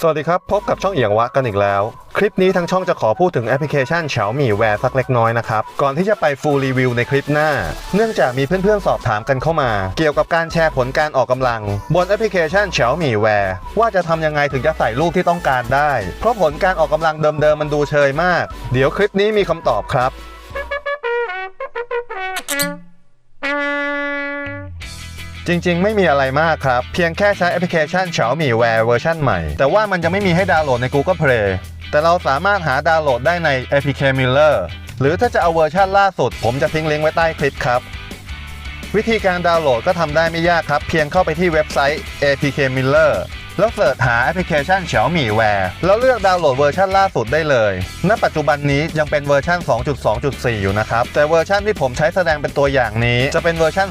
สวัสดีครับ พบกับช่องเอียงวะกันอีกแล้ว คลิปนี้ทางช่องจะขอพูดถึงแอปพลิเคชัน Xiaomi Wear สักเล็กน้อยนะครับ ก่อนที่จะไป full review ในคลิปหน้า เนื่องจากมีเพื่อนๆสอบถามกันเข้ามา เกี่ยวกับการแชร์ผลการออกกำลัง บนแอปพลิเคชัน Xiaomi Wear ว่าจะทำยังไงถึงจะใส่รูปที่ต้องการได้ เพราะผลการออกกำลังเดิมๆมันดูเชยมาก เดี๋ยวคลิปนี้มีคำตอบครับ จริง ๆ ไม่มีอะไรมากครับ เพียงแค่ใช้แอปพลิเคชัน Xiaomi Wear เวอร์ชันใหม่ แต่ว่ามันจะไม่มีให้ดาวน์โหลดใน Google Play แต่เราสามารถหาดาวน์โหลดได้ใน APK Miller หรือถ้าจะเอาเวอร์ชันล่าสุด ผมจะทิ้งลิงก์ไว้ใต้คลิปครับ วิธีการดาวน์โหลดก็ทำได้ไม่ยากครับ เพียงเข้าไปที่เว็บไซต์ APK Miller แล้วเสิร์ชหาแอปพลิเคชัน Xiaomi Wear แล้วเลือกดาวน์โหลดเวอร์ชันล่าสุดได้เลย ณ ปัจจุบันนี้ยังเป็นเวอร์ชัน 2.2.4 อยู่นะครับ แต่เวอร์ชันที่ผมใช้แสดงเป็นตัวอย่างนี้ จะเป็นเวอร์ชัน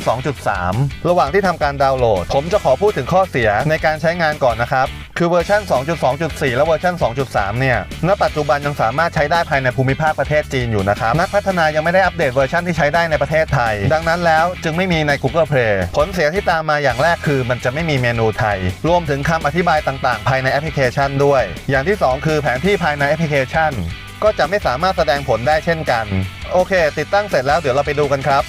2.3 ระหว่างที่ทำการดาวน์โหลด ผมจะขอพูดถึงข้อเสียในการใช้งานก่อนนะครับ คือเวอร์ชัน2.2.4 และเวอร์ชัน2.3 เนี่ย ณ ปัจจุบันยังสามารถใช้ได้ภายในภูมิภาคประเทศจีนอยู่นะครับ นักพัฒนายังไม่ได้อัปเดตเวอร์ชันที่ใช้ได้ในประเทศไทย ดังนั้นแล้วจึงไม่มีใน Google Play ผลเสียที่ตามมาอย่างแรกคือมันจะไม่มีเมนูไทย รวมถึงคำอธิบายต่างๆ ภายในแอปพลิเคชันด้วย อย่างที่ 2 คือแผนที่ภายในแอปพลิเคชัน ก็จะไม่สามารถแสดงผลได้เช่นกัน โอเค ติดตั้งเสร็จแล้วเดี๋ยวเราไปดูกันครับ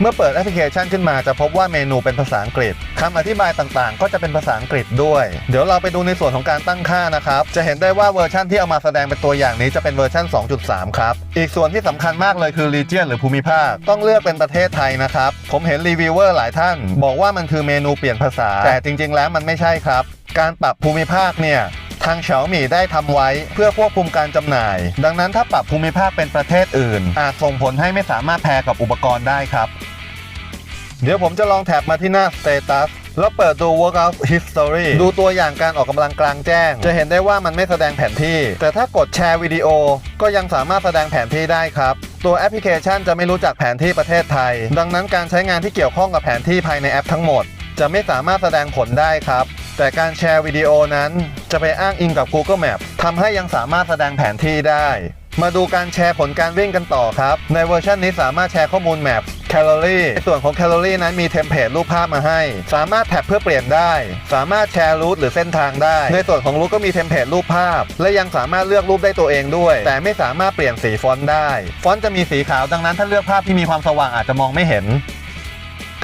เมื่อเปิดแอปพลิเคชันขึ้นมาจะพบว่าเมนูเป็นภาษาอังกฤษคำอธิบายต่างๆ ก็จะเป็นภาษาอังกฤษด้วย เดี๋ยวเราไปดูในส่วนของการตั้งค่านะครับ จะเห็นได้ว่าเวอร์ชันที่เอามาแสดงเป็นตัวอย่างนี้จะเป็นเวอร์ชัน 2.3 ครับ อีกส่วนที่สำคัญมากเลยคือ region หรือภูมิภาค ต้องเลือกเป็นประเทศไทยนะครับ ผมเห็นรีวิวเวอร์หลายท่าน บอกว่ามันคือเมนูเปลี่ยนภาษา แต่จริง ๆ แล้วมันไม่ใช่ครับ การปรับภูมิภาคเนี่ย ทาง Xiaomi ได้ทำไว้เพื่อควบคุมการจำหน่าย ดังนั้นถ้าปรับภูมิภาคเป็นประเทศอื่น อาจส่งผลให้ไม่สามารถแพรกับอุปกรณ์ได้ครับ เดี๋ยวผมจะลองแท็บมาที่หน้า Status แล้วเปิดดู Workout History ดูตัวอย่างการออกกำลังกลางแจ้ง จะเห็นได้ว่ามันไม่แสดงแผนที่ แต่ถ้ากดแชร์วิดีโอ ก็ยังสามารถแสดงแผนที่ได้ครับ ตัวแอปพลิเคชันจะไม่รู้จักแผนที่ประเทศไทย ดังนั้นการใช้งานที่เกี่ยวข้องกับแผนที่ภายในแอปทั้งหมด จะไม่สามารถแสดงผลได้ครับ แต่การแชร์วิดีโอนั้นจะไปอ้างอิงกับ Google Map ทำให้ยังสามารถแสดงแผนที่ได้ มาดูการแชร์ผลการวิ่งกันต่อครับ ในเวอร์ชันนี้สามารถแชร์ข้อมูลแมปแคลอรี่ส่วนของแคลอรี่นั้นมีเทมเพลตรูปภาพมาให้ สามารถแท็บเพื่อเปลี่ยนได้ สามารถแชร์รูทหรือเส้นทางได้ ในส่วนของรูทก็มีเทมเพลตรูปภาพ และยังสามารถเลือกรูปได้ตัวเองด้วย แต่ไม่สามารถเปลี่ยนสีฟอนต์ได้ ฟอนต์จะมีสีขาวดังนั้นถ้าเลือกภาพที่มีความสว่างอาจจะมองไม่เห็น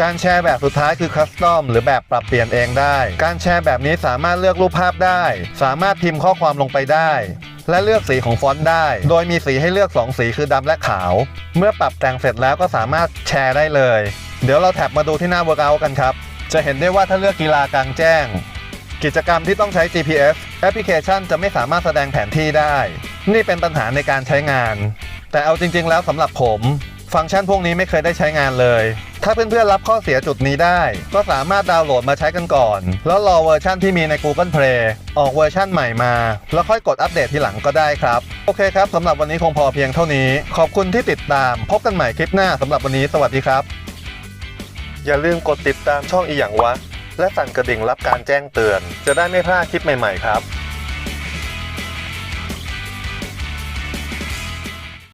การแชร์แบบสุดท้ายคือคัสตอมหรือแบบปรับเปลี่ยนเองได้ การแชร์แบบนี้สามารถเลือกรูปภาพได้ สามารถพิมพ์ข้อความลงไปได้ และเลือกสีของฟอนต์ได้ โดยมีสีให้เลือก 2 สีคือดำและขาว เมื่อปรับแต่งเสร็จแล้วก็สามารถแชร์ได้เลย เดี๋ยวเราแท็บมาดูที่หน้า Workout กันครับ จะเห็นได้ว่าถ้าเลือกกีฬากลางแจ้ง กิจกรรมที่ต้องใช้ GPS แอปพลิเคชันจะไม่สามารถแสดงแผนที่ได้ นี่เป็นปัญหาในการใช้งาน แต่เอาจริง ๆ แล้วสำหรับผม ฟังก์ชันพวกนี้ไม่เคยได้ใช้งานเลย ถ้าเพื่อนๆรับข้อเสียจุดนี้ได้ ก็สามารถดาวน์โหลดมาใช้กันก่อน แล้วรอเวอร์ชั่นที่มีใน Google Play ออกเวอร์ชั่นใหม่มา แล้วค่อยกดอัปเดตทีหลังก็ได้ครับ โอเคครับสำหรับวันนี้คงพอเพียงเท่านี้ ขอบคุณที่ติดตาม พบกันใหม่คลิปหน้าสำหรับวันนี้สวัสดีครับ อย่าลืมกดติดตามช่องอีหยังวะ และสั่นกระดิ่งรับการแจ้งเตือน จะได้ไม่พลาดคลิปใหม่ๆครับ